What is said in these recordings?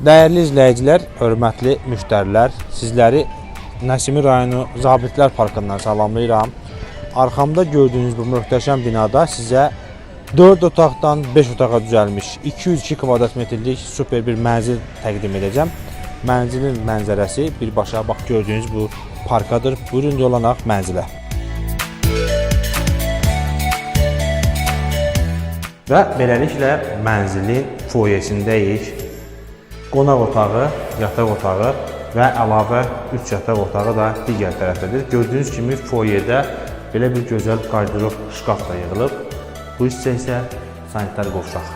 Dəyərli izləyicilər, hörmətli müştərilər, sizləri Nəsimi rayonu Zabitlər Parkından salamlayıram. Arxamda gördüyünüz bu möhtəşəm binada sizə 4 otaqdan 5 otağa düzəlmiş 202 kvadrat metrlik super bir mənzil təqdim edəcəm. Mənzilin mənzərəsi birbaşa bax gördüyünüz bu parkadır. Buyurun yolanaq mənzilə. Və beləliklə mənzilin foyesindəyik. Qonaq otağı, yataq otağı və əlavə 3 yataq otağı da digər tərəfdədir. Gördüyünüz kimi foyedə belə bir gözəl qardirob şkaf da yığılıb. Bu hissə isə sanitar qovşaq.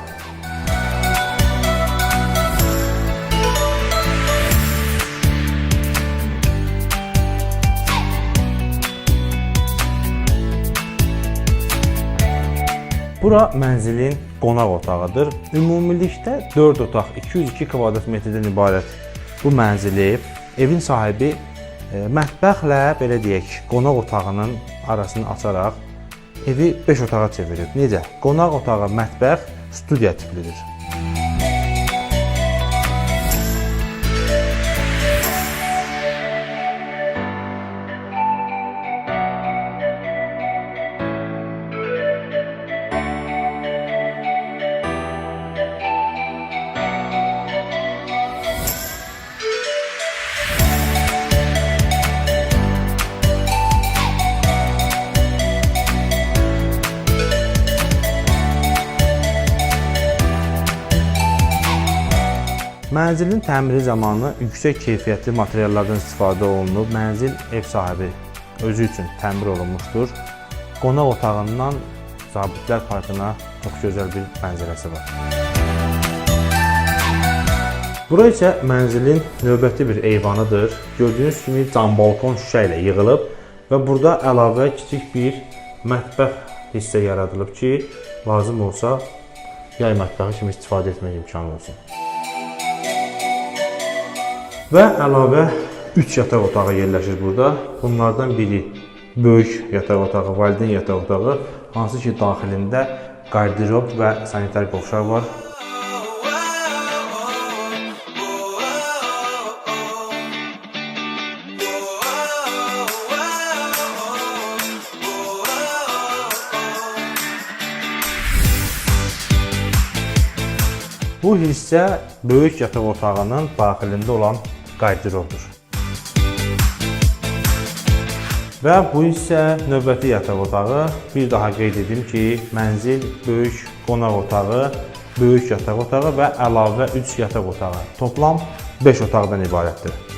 Bura mənzilin qonaq otağıdır. Ümumilikdə 4 otaq, 202 kvadrat metrdən ibarət bu mənzili evin sahibi e, mətbəxlə belə deyək, qonaq otağının arasını açaraq evi 5 otağa çevirib. Necə? Qonaq otağı, mətbəx, studiya tiplidir. Mənzilin təmiri zamanı yüksək keyfiyyətli materiallardan istifadə olunub. Mənzil ev sahibi özü üçün təmir olunmuşdur. Qonaq otağından Zabitlər Parkına çox gözəl bir mənzərəsi var. Bura isə mənzilin növbəti bir eyvanıdır. Gördüyünüz kimi cam balkon şüşə ilə yığılıb və burada əlavə kiçik bir mətbəx hissə yaradılıb ki, lazım olsa yay mətbəxi kimi istifadə etmək imkanı olsun. Və əlavə 3 yataq otağı yerləşir burada. Bunlardan biri böyük yataq otağı, valideyn yataq otağı, hansı ki daxilində qardirob və sanitar qovşaq var. Bu hissə böyük yataq otağının daxilində olan qardirobdur. Və bu isə növbəti yataq otağı. Bir daha qeyd edim ki, mənzil böyük qonaq otağı, böyük yataq otağı və əlavə 3 yataq otağı. Toplam 5 otaqdan ibarətdir.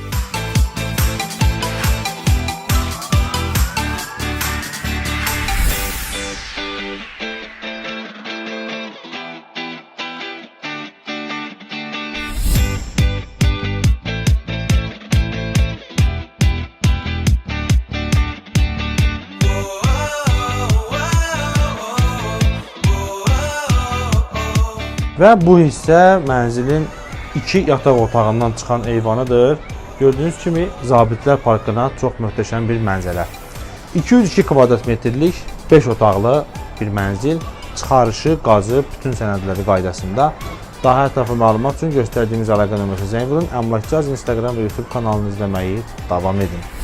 Və bu hissə mənzilin 2 yataq otağından çıxan eyvanıdır. Gördüyünüz kimi Zabitlər Parkına çox möhtəşəm bir mənzərə. 202 kvadrat metrlik 5 otaqlı bir mənzil, çıxarışı, qazı, bütün sənədləri qaydasında. Daha ətraflı məlumat üçün göstərdiyimiz əlaqə nömrəsinə zəng vurun. Əmlakçı Instagram və YouTube kanalını izləməyi davam edin.